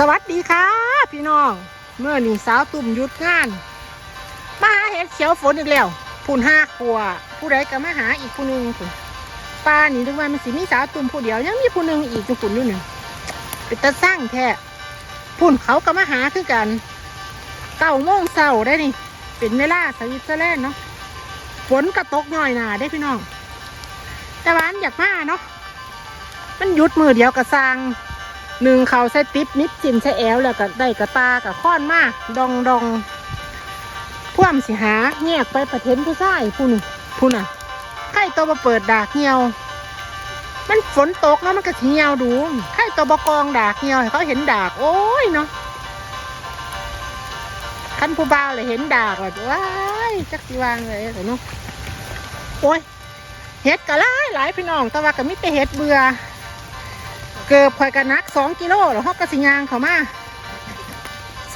สวัสดีค่ะ พี่น้อง เมื่อนี่สาวตุ่มหยุดงานมาหาเห็ดเขียวฝนอีกแล้วพุ่นห้าขัวผู้ใดก็มาหาอีกผู้หนึ่งพุ่นป้านี่ถึงว่ามันสิมีสาวตุ่มผู้เดียว ยังมีผู้หนึ่งอีกจุปุ่นอยู่หนึ่งเป็นตาสร้างแท้พุ่นเขาก็มาหาคือกันเก้าโมงเช้าได้นี่ เป็นเวลาสวิตเซอร์แลนด์เนาะฝนก็ตกหน่อยหนาได้พี่น้อง แต่วาอันอยากมาเนาะมันหยุดมือเดียวก็สร้าง หนึ่งเขาใส่ติ๊บนิดจินใส่แอลแล้วก็ได้กระตากับค้อนมาดองดองพ่วมสิหาแยกไปประเทนผู้ชายผู้นี่ผู้น่ะไข่ตัวมาเปิดดากเหี่ยว มันฝนตกแล้วมันก็เหี่ยวดูไข่ตัวบกองดากเหี่ยวเขาเห็นดาก โอ้ยเนาะคันผู้บ่าวเลยเห็นดากแบบว้ายจักสิวางเลยแต่เนาะโอ้ยเห็ดกะหลายหลายพี่น้องแต่ว่าก็มิแต่เห็ดเบื่อ เกือบข่อยกันนักสองกิโลแล้วฮอกกระสิยางเขามา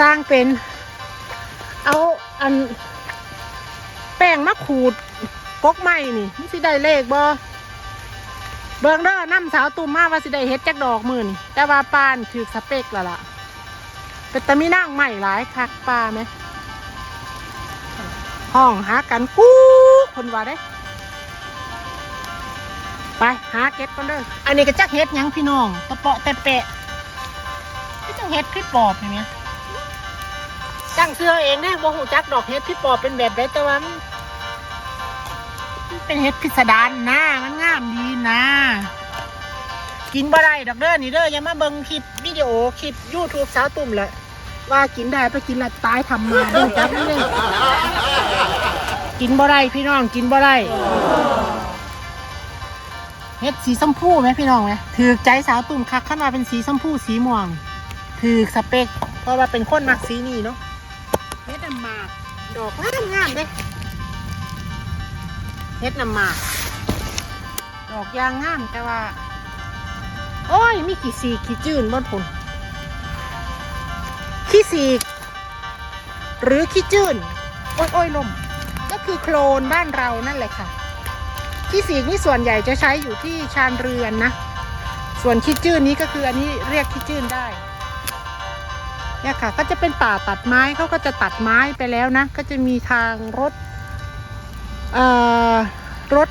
สร้างเป็น เอาอัน แป้งมะขูดกกไม้นี่มันสิได้เลขบ่เบิงเด้อน้ำสาวตุ่มมาว่าสิได้เฮ็ดจักดอกมือนี่แต่ว่าปานถือสเปกแล้วล่ะเป็นตะมีนั่งใหม่หลายคักปลาไหมห้องหากันกู้คนว่าได้ ไปหาเก็ดกันเด้ออันนี้ก็จักเฮ็ดหยังพี่น้องตะเปาะแต่แปะพี่จังเฮ็ดพี่ปอบอย่างเนี้ยจังเสื้อเองนะบ่หูจักดอกเฮ็ดพี่ปอบเป็นแบบไรแต่ว่ามันมันเป็นเฮ็ดพิสดารนะมันงามดีนะ กินบ่ได้ดอกเด้อนี่เด้ออย่ามาเบิ่งคลิปวิดีโอคลิป YouTube สาวตุ่มเลยว่ากินได้ไปกินและตายทำมาดูจักนี่เลยกินบ่ได้พี่น้องกินบ่ได้ เฮ็ดสีชมพูไหมพี่น้องไหมถือใจสาวตุ่มคักขึ้นมาเป็นสีชมพูสีม่วงถือสเปกเพราะว่าเป็นคนมักสีนี่เนาะเฮ็ดน้ำหมากดอกงามงามๆเด้เฮ็ดน้ำหมากดอกยางงามแต่ว่า โอ้ยมีขี้สีขี้จืนบนผุนขี้สีกหรือขี้จืนโอ้ยโอ้ยลมก็คือโคลนบ้านเรานั่นแหละค่ะ ขี้สีกนี่ส่วนใหญ่จะใช้อยู่ที่ชานเรือนนะ ส่วนขี้จื้นนี้ก็คืออันนี้เรียกขี้จื้นได้เนี่ยค่ะ ก็จะเป็นป่าตัดไม้เขาก็จะตัดไม้ไปแล้วนะ ก็จะมีทางรถเอ่อรถ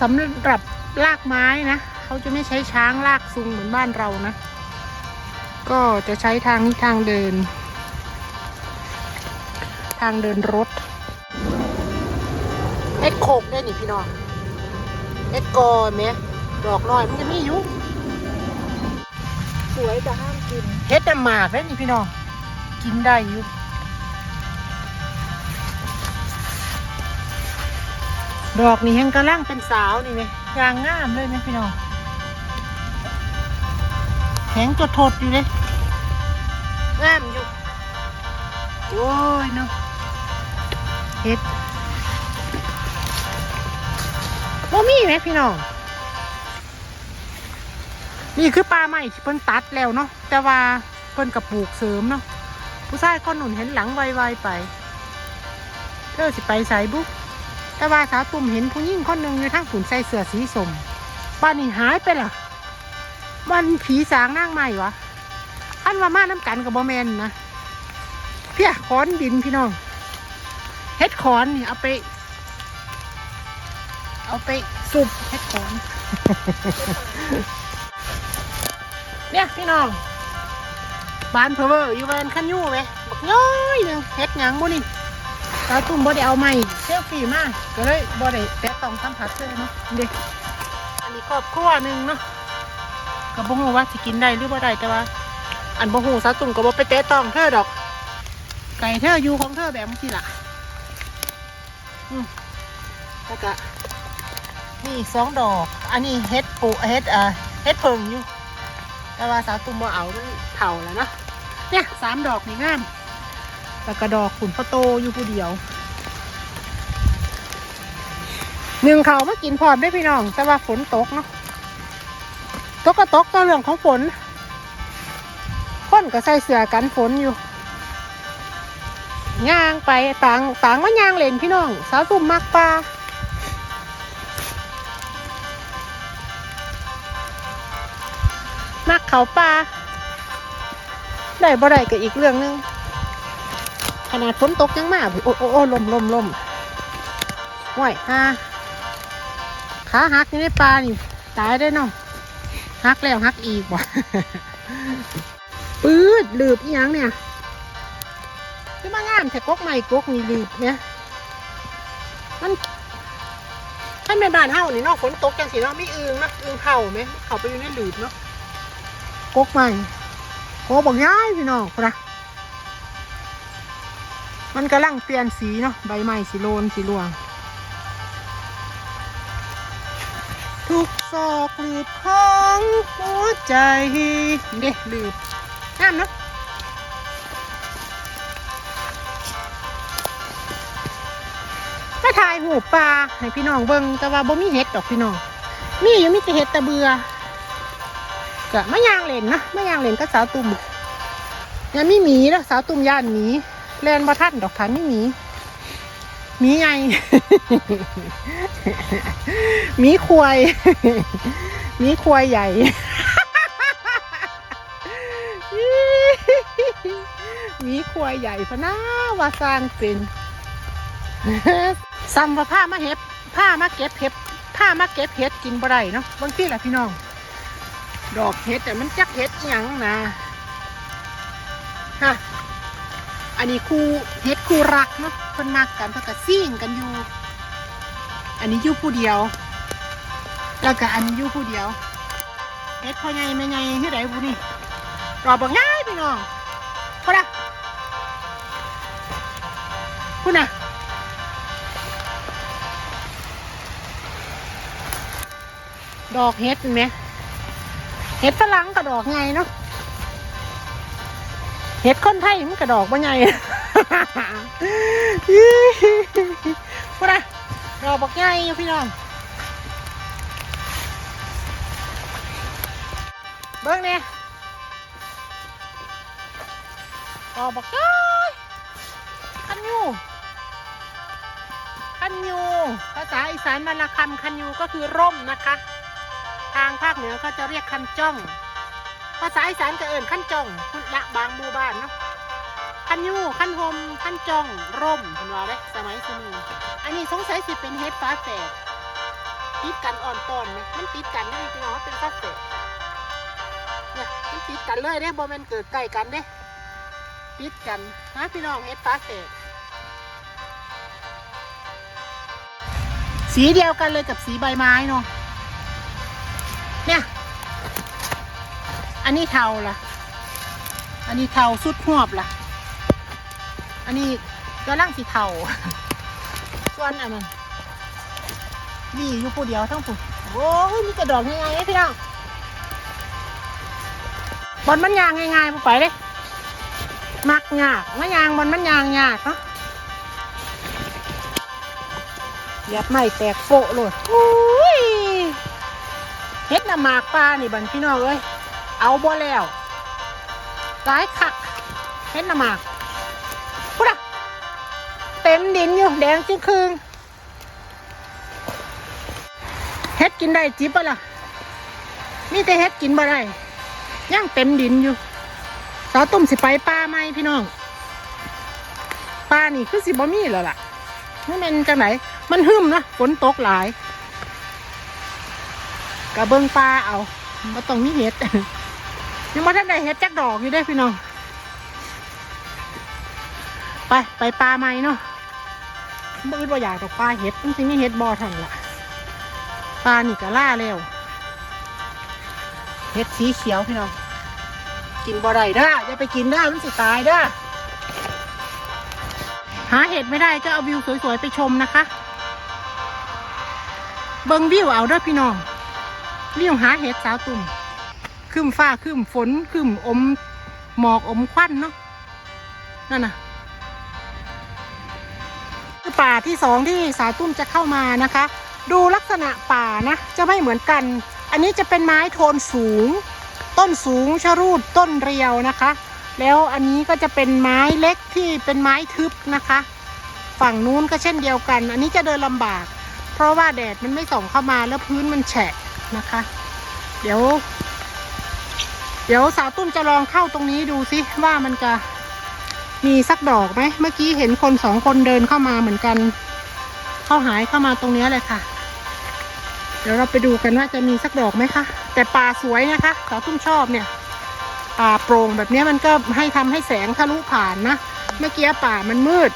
สำหรับลากไม้นะเขาจะไม่ใช้ช้างลากซุงเหมือนบ้านเรานะ ก็จะใช้ทางนี้ทางเดิน ทางเดินรถเอ็ดโคกได้นี่พี่น้อง เอ็ดกอแม่ดอกน้อยมันจะมีอยู่สวยแต่ห้ามกินเฮ็ดน้ำหมากเลยนี่พี่น้องกินได้อยู่ดอกนี่ยังกำลังเป็นสาวนี่ไหมยางงามเลยไหมพี่น้องแข็งจดทดอยู่เลยงามอยู่ โอ้ยเนาะเฮ็ด บ่มีไหมพี่น้อง นี่คือปลาใหม่ที่เพิ่นตัดแล้วเนาะ แต่ว่าเพิ่นกับปลูกเสริมเนาะ ผู้ชายคนหนุนเห็นหลังไวๆไป เธอสิไปใส่บุกแต่ว่าสาวตุ่มเห็นผู้หญิงคนหนึ่งอยู่ทางฝุ่นใส่เสื้อสีสมบ้านนี้หายไปล่ะวันผีสางนั่งใหม่วะอันว่ามาน้ำกันกับบอแมนนะเพี้ยขอนดินพี่น้องเฮ็ดขอนนี่เอาไป เอาไปสุบเฮ็ดขอนเนี่ยพี่น้องบ้านเพอเวอร์อยู่บ้านขันยูไหมบักย้อยหนึ่งเฮ็ดหยังบ่นี่ตาตุ่มบ่ได้เอาไม้เซลฟี่มาก็เลยบ่ได้แตะต้องสัมผัสเลยเนาะเด็กอันนี้ครอบครัวหนึ่งเนาะก็บ่ฮู้ว่าสิกินได้หรือบ่ได้แต่ว่า อันบ่ฮู้ซาตุ่มก็บ่ไปแตะต้องเธอดอก ไก่เธออยู่ของเธอแบบนี้ล่ะอืมแล้วก็ นี่อีกสองดอก อันนี้เฮ็ดปูเฮ็ดเอ่อเฮ็ดเพิงอยู่ แต่ว่าสาวตุ่มบ่เอามันเผาแล้วเนาะเนี่ยสามดอกนี่งามแล้วก็ดอกขุนพะโตอยู่ผู้เดียวหนึ่งเขามากินพร้อมได้พี่น้อง แต่ว่าฝนตกเนาะตกก็ตกก็เรื่องของฝนคนก็ใส่เสื้อกันฝนอยู่ย่างไปต่างต่างมาย่างเล่นพี่น้อง สาวตุ่มมักปลา มักเขาปลาได้บ่ได้ก็อีกเรื่องหนึง ขนาดฝนตกยังมาโอ้โอ้โอ้ลมลมลมว้ยฮ่าขาหักอยู่ในปลานี่ตายได้เนาะหักแล้วหักอีกว่ะปื๊ดลืบอีหยังเนี่ยคือมางามแต่กกใหม่กกนี่ลืบเนี่ยมันถ้าเป็นบ้านเฮานี่เนาะฝนตกจังสิเนาะไม่อึงเนาะอึงเข่าไหมเขาไปอยู่ในหลืบเนาะ กกใหม่โอ้บอกย้ายพี่น้องพระมันกำลังเปลี่ยนสีเนาะใบไม้สีโลนสีรวง ทุกซอกหลืบของหัวใจเด้หลืบงามเนาะมาถ่ายหูปลาให้พี่น้องเบิ่งแต่ว่าบ่มีเห็ดดอกพี่น้องมีอยู่มีแต่เห็ดตะเบือ ก็มะยางเลนนะมะยางเลนก็สาวตุ่มยังไมีหมีแล้วสาวตุ่มย่านหมีเล่นบ่ทันดอกทันไม่มีหมีไงหมีควายหมีควายใหญ่หมีควายใหญ่พะนาว่าสร้างเป็นซ้ำผ้ามาเห็บผ้ามาเก็บเห็บผ้ามาเก็บเห็ดกินบ่ได้เนาะบางทีแหละพี่น้อง ดอกเห็ดแต่มันจักเห็ดอิหยังนะฮะอันนี้ครูเห็ดครูรักเนาะเพิ่นมักกันเพิ่นก็ซิ่งกันอยู่ อันนี้อยู่ผู้เดียว แล้วก็อันนี้อยู่ผู้เดียวเฮ็ดพ่อใหญ่แม่ใหญ่ที่ไหนบุนี่รอบอกง่ายพี่น้องพูดนะพูดนะดอกเฮ็ดเห็นไหม เฮ็ดฝรั่งกับดอกไงเนาะเฮ็ดคนไทยมันกระดอกว่าไงพูดนะดอกบักใหญ่อยู่พี่น้องเบิ้งเนี่ยดอกบักใหญ่คันยูคันยูภาษาอีสานบรรณคำคันยูก็คือร่มนะคะ ทางภาคเหนือเขาจะเรียกคันจ้อง ภาษาอีสานก็เอิ่นคันจ้องคุณละบางหมู่บ้านเนาะคันยูคันโฮมคันจ้อง ร่มคุณว่าเลยสมัยสมัยอันนี้สงสัยสิเป็นเฮ็ดฟ้าแฝดติดกันอ่อนตอนไหมมันติดกันได้พี่น้องมันเป็นฟ้าแฝดเนี่ยมันติดกันเลยเด้บ่แม่นเกิดใกล้กันเด้ติดกันนะพี่น้องเฮ็ดฟ้าแฝดสีเดียวกันเลยกับสีใบไม้เนาะ เนี่ย อันนี้เทาล่ะ อันนี้เทาสุดหวบล่ะ อันนี้กำลังสีเทา ส่วนอันนั้นนี่อยู่ผู้เดียวทั้งผู้โอ้ยมีกระดอกง่ายๆเลยพี่น้องบอลมันยางง่ายๆมาไปเลยมักยากมะยางบอลมันยางยากเนาะเหยับไม่แตกโฟะเลยโอ้ย เฮ็ดน้ำหมากปลานี่บันพี่น้องเอ้ยเอาบ่แล้วร้ายคักเฮ็ดน้ำหมากพูดอะเต็มดินอยู่แดงจึงคืงเฮ็ดกินได้จิบปะล่ะมีแต่เฮ็ดกินบ่ได้ย่างเต็มดินอยู่สาวตุ่มสิไปป่าไหมพี่น้องป่านี่คือสิบ่มีแล้วล่ะมันเป็นจังไหนมันหึมนะฝนตกหลาย กะเบิงป่าเอาบ่ต้องมีเฮ็ดยังบ่ทันได้เฮ็ดจักดอกอยู่เด้พี่น้อง ไปไปปลาไหมเนาะบ่อื่นบ่อยากดอกปลาเห็ดมันสิมีเห็ดบ่อทันละปลานี่ก็ล่าแล้วเห็ดสีเขียวพี่น้อง กินบ่อได้ด้ออย่าไปกินด้อมันสิตายด้อหาเห็ดไม่ได้ก็เอาวิวสวยๆไปชมนะคะ เบิงวิวเอาเด้อพี่น้อง วิวหาเห็ดสาวตุ่มคืมฟ้าคืมฝนคืมอมหมอกอมควันเนาะนั่นน่ะคือป่าที่สองที่สาวตุ้มจะเข้ามานะคะ ดูลักษณะป่านะ จะไม่เหมือนกัน อันนี้จะเป็นไม้โทนสูง ต้นสูงชะรูดต้นเรียวนะคะ แล้วอันนี้ก็จะเป็นไม้เล็กที่เป็นไม้ทึบนะคะ ฝั่งนู้นก็เช่นเดียวกัน อันนี้จะเดินลำบาก เพราะว่าแดดมันไม่ส่องเข้ามาแล้วพื้นมันแฉะ นะคะ เดี๋ยว เดี๋ยวสาวตุ้มจะลองเข้าตรงนี้ดูสิว่ามันจะมีสักดอกไหมเมื่อกี้เห็นคนสองคนเดินเข้ามาเหมือนกัน เข้าหายเข้ามาตรงนี้เลยค่ะ เดี๋ยวเราไปดูกันว่าจะมีสักดอกไหมคะ แต่ป่าสวยนะคะสาวตุ้มชอบเนี่ย ป่าโปร่งแบบนี้มันก็ให้ทำให้แสงทะลุผ่านนะ เมื่อกี้ป่ามันมืด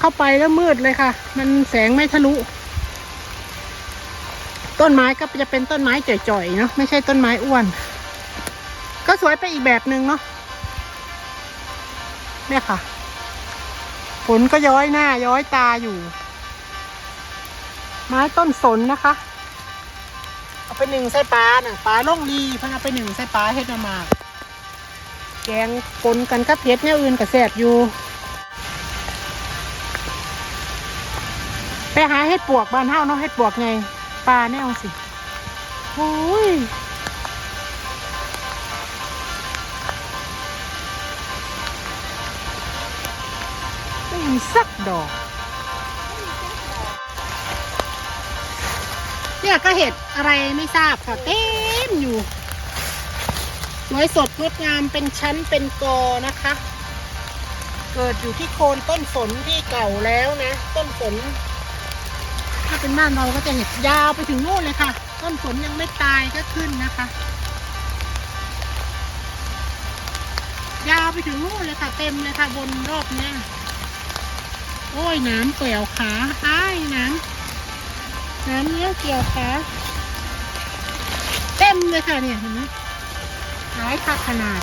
เข้าไปแล้วมืดเลยค่ะ มันแสงไม่ทะลุ ต้นไม้ก็จะเป็นต้นไม้จ่อยๆเนาะไม่ใช่ต้นไม้อ้วน ก็สวยไปอีกแบบหนึ่งเนาะเนี่ยค่ะฝนก็ย้อยหน้าย้อยตาอยู่ ไม้ต้นสนนะคะ เอาไปหนึ่งใส่ปลาน่ะปลาล่องลีเพิ่นเอาไปหนึ่งใส่ปลาเฮ็ดมาหมากแกงปนกันกับเผ็ดเนี่ยอื่นกับแสบอยู่ไปหาเห็ดปวกบ้านเฮาเนาะเห็ดปวกไง ปลาแนวสิโอ้ยไม่มีสักดอก เนี่ยก็เห็ดอะไรไม่ทราบค่ะเต็มอยู่สวยสดงดงามเป็นชั้นเป็นกอนะคะ เกิดอยู่ที่โคนต้นฝนที่เก่าแล้วนะ ต้นฝน เป็นบ้านเราก็จะเห็ดยาวไปถึงโน่นเลยค่ะ ต้นฝนยังไม่ตายก็ขึ้นนะคะ ยาวไปถึงโน่นเลยค่ะ เต็มเลยค่ะบนรอบเนี้ยโอ้ยน้ำเปลี่ยวขาอ้ายน้ำน้ำเนี้ยเกี่ยวขาเต็มเลยค่ะเนี่ยเห็นไหมหายค่ะขนาด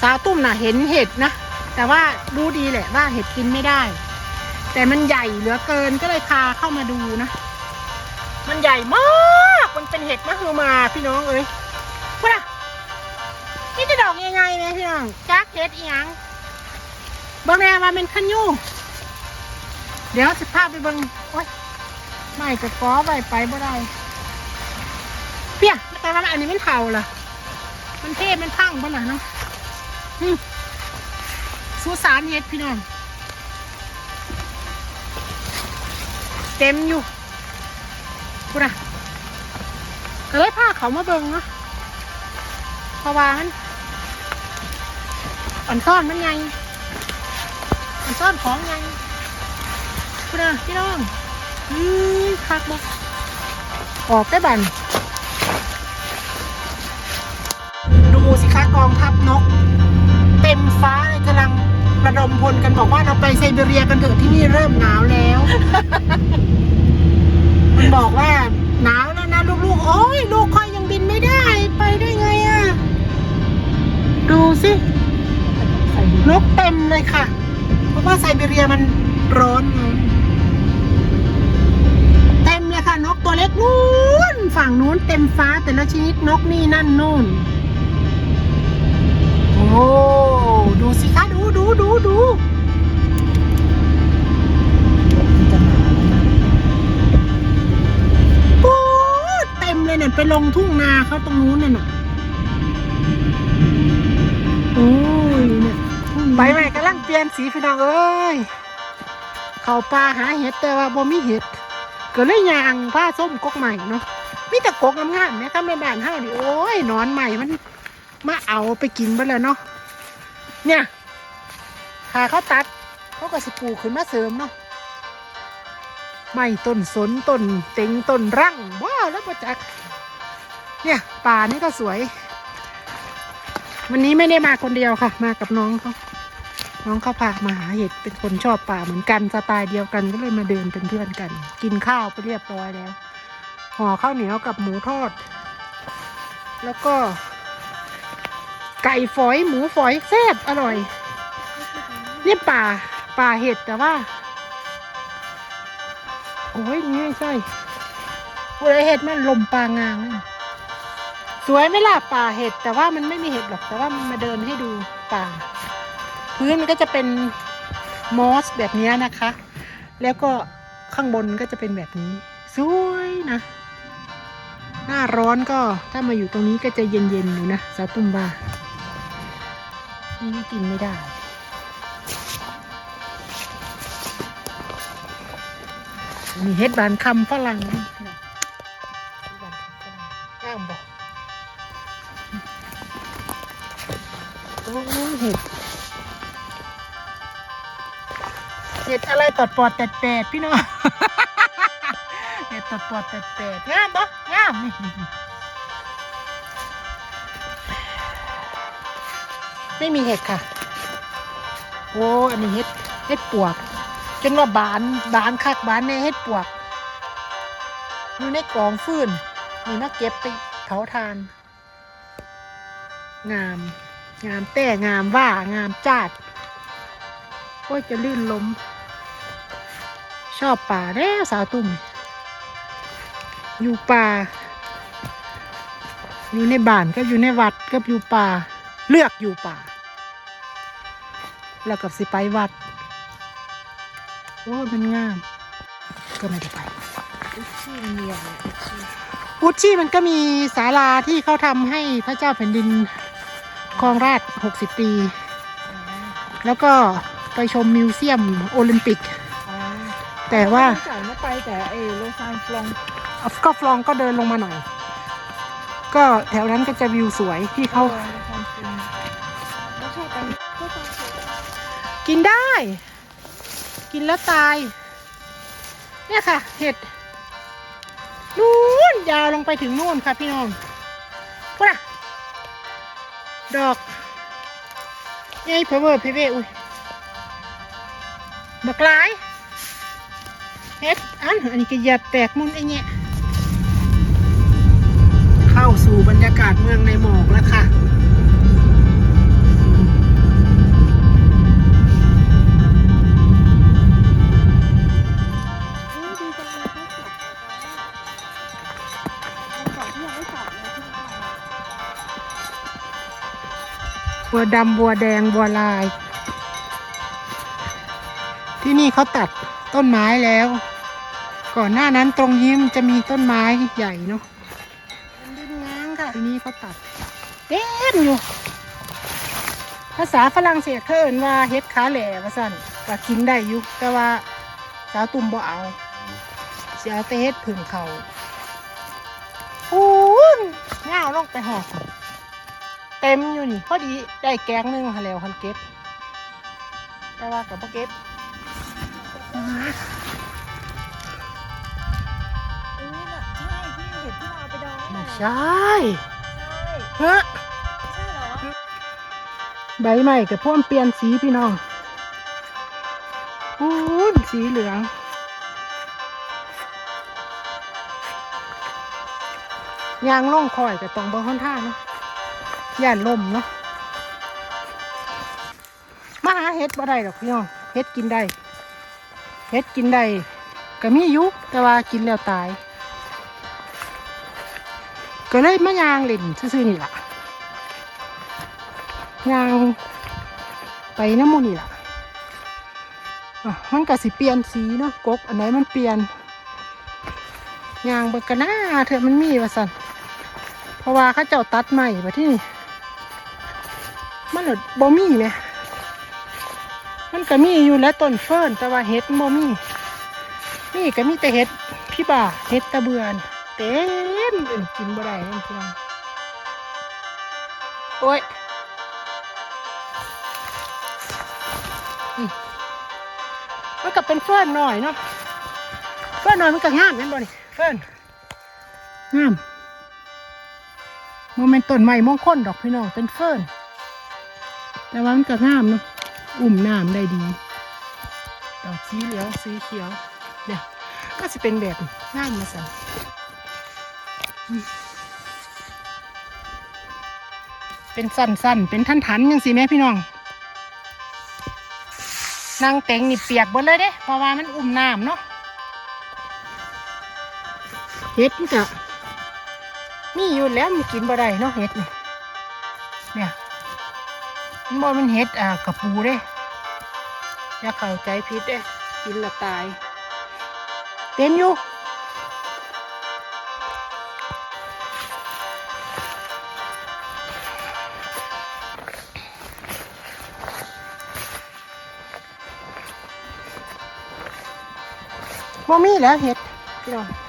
สาวตุ้มน่ะเห็นเห็ดนะแต่ว่ารู้ดีแหละว่าเห็ดกินไม่ได้ แต่มันใหญ่เหลือเกินก็เลยพาเข้ามาดูนะ มันใหญ่มาก มันเป็นเห็ดมะฮือมาพี่น้องเอ้ยพูดอะนี่จะดอกยังไงเนี่ยพี่น้องจักเห็ดอีหยังเบางแน่ว่าเป็นขันยู่ เดี๋ยวจะพาไปเบิ่งโอ๊ยไม่ก็ก้อไปไปบ่ได้เปี้ยแต่ว่าอันนี้มันเทาล่ะ มันเทมันพังบ่ล่ะเนาะสุสานเฮ็ดพี่น้อง เต็มอยู่กูนะก็เลยพาเขามาเบิ่งเนาะเพราะว่ามันอ่อนซ่อนมันไงอ่อนซ่อนของไงคุณอะพี่น้องอืมคักบ่ออกได้บันดูสิคะกองทัพนก เต็มฟ้าเลยกำลัง ระดมพลกันบอกว่าเราไปไซบีเรียกันเถอะที่นี่เริ่มหนาวแล้ว มันบอกว่าหนาวแล้วนะลูกๆ โอ้ยลูกค่อยยังบินไม่ได้ ไปได้ไงอะดูสินกเต็มเลยค่ะ เพราะว่าไซบีเรียมันร้อนไงเต็มเลยค่ะนกตัวเล็กนู้นฝั่งนู้นเต็มฟ้าแต่ละชนิดนกนี่นั่นนู่น โอ้ ดูสิคะดูดูดูดูโอ้เต็มเลยเนี่ยไปลงทุ่งนาเขาตรงนู้นน่ะน่ะโอ้ยเนี่ยใบใหม่กำลังเปลี่ยนสีพี่น้องเอ้ยเขาป่าหาเห็ดแต่ว่าบ่มีเห็ดก็เลยยางผ้าส้มกกใหม่เนาะมีแต่กกงามๆนี่ครับในบ้านเฮาดิโอ้ยนอนใหม่มันมาเอาไปกินไปแล้วเนาะ เนี่ยถ้าเขาตัดเขาก็สิปลูกขึ้นมาเสริมเนาะไม่ต้นสนต้นเต็งต้นรั่งว้าวแล้วประจัก เนี่ยป่านี่ก็สวย วันนี้ไม่ได้มาคนเดียวค่ะ มากับน้องเขาน้องเขาพามาหาเห็ดเป็นคนชอบป่าเหมือนกันสไตล์เดียวกันก็เลยมาเดินเป็นเพื่อนกัน กินข้าวไปเรียบร้อยแล้วห่อข้าวเหนียวกับหมูทอด แล้วก็ ไก่ฝอยหมูฝอยแซ่บอร่อยเนี่ยป่าป่าเห็ดแต่ว่า โอ้ยนี่ไม่ใช่กูเลยเห็ดมันลมปลางางสวยไม่ล่ะป่าเห็ด แต่ว่ามันไม่มีเห็ดหรอกแต่ว่ามันมาเดินให้ดูป่า พื้นมันก็จะเป็นมอสแบบนี้นะคะ แล้วก็ข้างบนก็จะเป็นแบบนี้ สวยนะ หน้าร้อนก็ถ้ามาอยู่ตรงนี้ก็จะเย็นๆอยู่นะสาวตุ้มบ้า นี่กินไม่ได้ มีเฮ็ดบานคำฝรั่งก้ามบอกโอ้เห็ด เห็ดอะไรตอดปอดแตดแตดพี่น้อง เห็ดตอดปอดแตดแตดงามปะงาม ไม่มีเห็ดค่ะ โอ้อันนี้เห็ดเห็ดปวก จนว่าบานบานคักบานในเห็ดปวกอยู่ในกองฟืนมีมาเก็บไปเผาทาน งาม งามแต่งามว่างามจาดโอ้ยจะลื่นล้ม ชอบป่าแน่สาวตุ่มอยู่ป่า อยู่ในบ้านก็อยู่ในวัดก็อยู่ป่า เลือกอยู่ป่า แล้วกับสิไปวัด โอ้ยมันงาม ก็ไม่ได้ไป อุชชี่มันมีอะไรอุชชี่อุชชี่มันก็มีศาลาที่เขาทำให้พระเจ้าแผ่นดินครองราชย์60 ปี แล้วก็ไปชมมิวเซียมโอลิมปิกอ๋อแต่ว่าจ่ายไม่ไปแต่เอโลซานฟลองก็ฟลองก็เดินลงมาหน่อย ก็แถวนั้นก็จะวิวสวยที่เขา กินได้ กินแล้วตาย เนี่ยค่ะ เห็ดนู่นยาวลงไปถึงนู่นค่ะพี่น้องพูดอะดอกยายเพอเวอร์เพเวอุ้ยบักลายเฮ็ดอัน อันนี้ก็หยียบแตกมุนไอเนี่ย เข้าสู่บรรยากาศเมืองในหมอกแล้วค่ะ ดำบัวแดงบัวลาย ที่นี่เขาตัดต้นไม้แล้ว ก่อนหน้านั้นตรงนี้มันจะมีต้นไม้ใหญ่เนาะเป็นดินง้างค่ะที่นี่เขาตัดเต็มอยู่ ภาษาฝรั่งเศสเขาเอินว่าเฮ็ดขาแหล่ว่าสั่นก็กินได้อยู่แต่ว่าสาวตุ่มบ่เอาสิเอาแต่เฮ็ดผึ่งเขาพูนง่าวลงไปหอกเต็มอยู่นี่พอดีได้แกงหนึงค่ะแล้วคันเก็บแต่ว่ากับพ่เก็บเออน่ะใช่ที่เห็นที่เราเอาไปดองไม่น่ะใช่ใช่เฮ้อใช่เหรอใบใหม่กับพ่วมเปลี่ยนสีพี่น้องอู้นสีเหลืองยางล่องคอยกับตรงบนข้างท่างเนาะ ย่านลมเนาะมาหาเฮ็ดบ่ได้หรอกพี่น้องเฮ็ดกินได้เฮ็ดกินได้ก็มีอยู่แต่ว่ากินแล้วตาย ก็เลยมายางเล่นซื่อๆนี่ล่ะยางไปน้ำมูนี่ล่ะอะมันก็สิเปลี่ยนสีเนาะกกอันไหนมันเปลี่ยนยางเบิกกันหน้าเถอะมันมีว่าสันเพราะว่าเข้าเจ้าตัดใหม่มาที่นี่ มันหลดบ่มีไหมมันก็มีอยู่แล้วต้นเฟิร์นแต่ว่าเห็ดบ่มีนี่ก็มีแต่เห็ดพี่บ่าเห็ดตะเบือนเต็มเลยกินบ่ได้เพียงโอ้ยมันก็เป็นเฟิร์นหน่อยเนาะเฟิร์นหน่อยมันก็งามเห็นบ่นี่เฟิร์นงามโมเมนต้นใหม่มงคลดอกพี่น้องเป็นเฟิร์น แต่ว่ามันก็งามเนาะอุ่มน้ำได้ดี ดอกสีเหลืองสีเขียวเนี่ยก็จะเป็นแบบงามมาสั่นเป็นสั้นๆ เป็นทันๆยังสิแม่พี่น้องนางเต็งนี่เปียกหมดเลยเด้ เพราะว่ามันอุ่มน้ำเนาะเห็ดมันก็มีอยู่แล้วมันกินบ่ได้เนาะเห็ดนี่เนี่ย มันบ่มันเห็ดอ่ากระปูเด้อย่าเข้าใจผิดเด้กินและตายเต็มอยู่บ่มีแล้วเห็ดพี่น้อง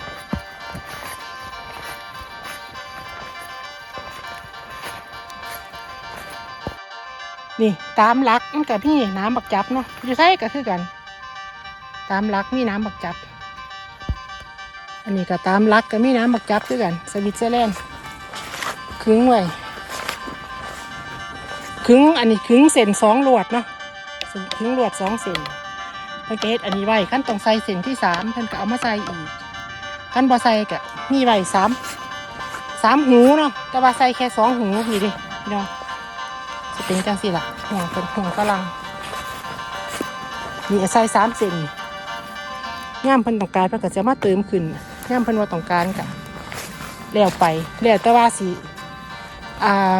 นี่ตามหลักมันกับพี่น้ำบักจับเนาะอยู่ไสก็คือกัน ตามหลักมีน้ำบักจับ อันนี้ก็ตามหลักก็มีน้ำบักจับคือกัน สวิตเซอร์แลนด์ขึงไว้ขึงอันนี้ขึงเส้นสองลวดเนาะขึงลวดสองเส้นเพิ่นก็เฮ็ดอันนี้ไว้ขั้นต้องใส่เส้นที่สามเพิ่นก็เอามาใส่อีกขั้นบ่ใส่ก็มีไว้สามสามหูเนาะแต่ว่าใส่แค่สองหูนี่ดิพี่น้อง จะเป็นจังสี่ล่ะห่วงเป็นห่วงกำลังนี่ใส่สามเส้นย่ามพิ่นต้องการเพิ่นก็จะมาเติมขึ้นย่ามพิ่นว่าต้องการก็แล้วไปแล้วแต่ว่าสิอ่า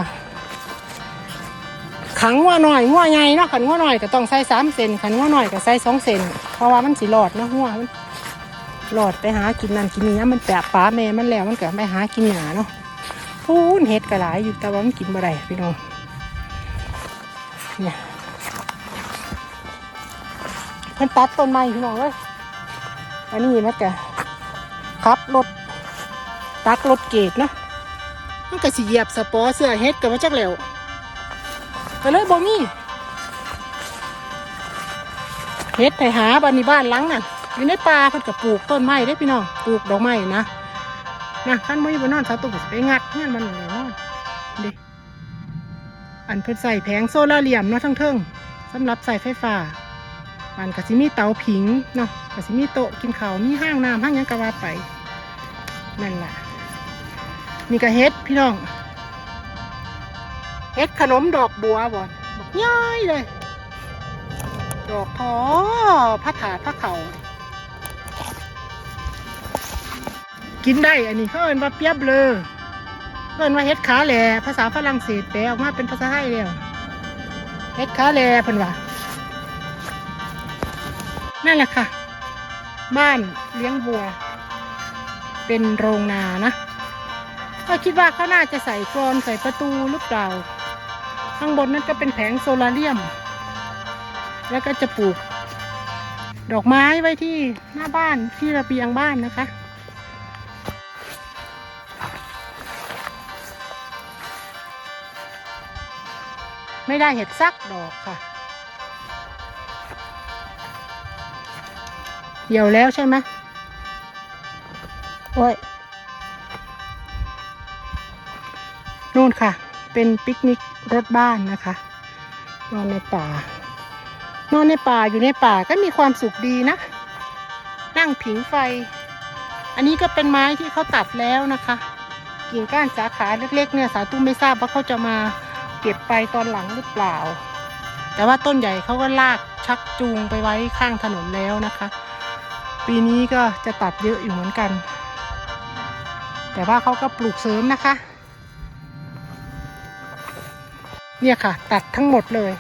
ขังว่าหน่อยงัวใหญ่เนาะขันงัวหน่อยก็ต้องใส่สามเซนขันงัวหน่อยก็ใส่สองเซนเพราะว่ามันสิหลอดเนาะงัวมันหลอดไปหากินนั่นกินนี่มันแปะป้าแม่มันแล้วมันเก็ไปหากินหยาเนาะพูนเห็ดก็หลายอยู่แต่ว่ามันกินบ่ได้พี่น้อง เนี่ยเพิ่นตัดต้นไม้พี่น้องเลยอันนี้มันก็ขับรถตักรถเกตเนาะมันก็สิเหยียบสปอร์เสื้อเฮ็ดกับว่าจักแล้วก็เลยบ่มีเฮ็ดไถหาบ้านนี้บ้านหลังนั่นอยู่ในป่าเพิ่นก็ปลูกต้นไม้ได้พี่น้องปลูกดอกไม้นะนะขั้นบ่อยู่บนนอนสาตุ้มก็ไปงัดเงี้ยมันแน่นอนเดิ อันเพิ่นใส่แผงโซลาร์เลียมเนาะทั้งเทิงสำหรับใส่ไฟฟ้ามันก็สิมีเตาผิงเนาะก็สิมีโต๊ะกินข้าวมีห้างน้ำห้างยังก็ว่าไปนั่นล่ะนี่ก็เฮ็ดพี่น้องเฮ็ดขนมดอกบัวบ่อนบอกย่อยเลย ดอกทอพระถาพระเขากินได้อันนี้เขาเอิ้นว่าเปียบเลย เอิ้นว่าเฮ็ดขาแหล่ภาษาฝรั่งเศสแปลออกมาเป็นภาษาไทยแล้วเฮ็ดขาแหล่เพิ่นว่านั่นแหละค่ะ บ้านเลี้ยงบัว เป็นโรงนานะก็คิดว่าเขาน่าจะใส่กรอนใส่ประตูหรือเปล่า ข้างบนนั้นก็เป็นแผงโซลาร์เลียม แล้วก็จะปลูก ดอกไม้ไว้ที่หน้าบ้านที่ระเบียงบ้านนะคะ ไม่ได้เห็ดซักดอกค่ะเหี่ยวแล้วใช่ไหมโอ้ยนู่นค่ะ เป็นปิกนิกรถบ้านนะคะ นอนในป่า นอนในป่าอยู่ในป่าก็มีความสุขดีนะ นั่งผิงไฟ อันนี้ก็เป็นไม้ที่เขาตัดแล้วนะคะ กิ่งก้านสาขาเล็กๆเนี่ยสาตุ้มไม่ทราบว่าเขาจะมา เก็บไปตอนหลังหรือเปล่า แต่ว่าต้นใหญ่เขาก็ลากชักจูงไปไว้ข้างถนนแล้วนะคะ ปีนี้ก็จะตัดเยอะอยู่เหมือนกัน แต่ว่าเขาก็ปลูกเสริมนะคะ เนี่ยค่ะ ตัดทั้งหมดเลย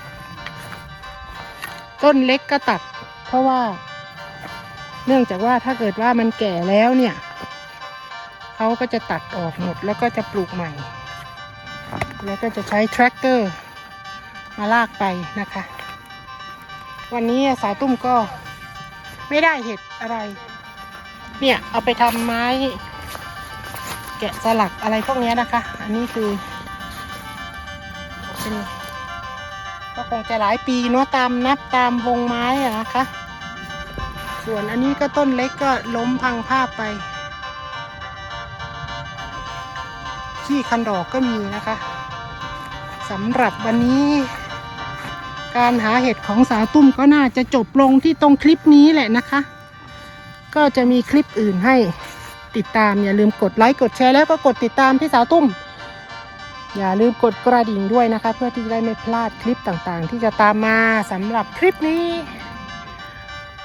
ต้นเล็กก็ตัด เพราะว่า เนื่องจากว่าถ้าเกิดว่ามันแก่แล้วเนี่ยเขาก็จะตัดออกหมดแล้วก็จะปลูกใหม่ แล้วก็จะใช้แทรกเตอร์มาลากไปนะคะ วันนี้สาวตุ้มก็ไม่ได้เห็ดอะไร เนี่ยเอาไปทำไม้ แกะสลักอะไรพวกนี้นะคะ อันนี้คือเป็นก็คงจะหลายปีเนาะตามนับตามวงไม้อะนะคะ ส่วนอันนี้ก็ต้นเล็กก็ล้มพังภาพไป ขี้คันดอกก็มีนะคะ สำหรับวันนี้ การหาเห็ดของสาวตุ้มก็น่าจะจบลงที่ตรงคลิปนี้แหละนะคะ ก็จะมีคลิปอื่นให้ติดตามอย่าลืมกดไลค์กดแชร์แล้วก็กดติดตามที่สาวตุ้ม อย่าลืมกดกระดิ่งด้วยนะคะ เพื่อที่จะได้ไม่พลาดคลิปต่างๆ ที่จะตามมาสำหรับคลิปนี้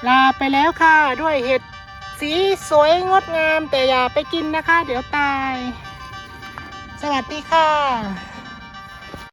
ลาไปแล้วค่ะด้วยเห็ดสีสวยงดงามแต่อย่าไปกินนะคะ เดี๋ยวตาย สวัสดีค่ะ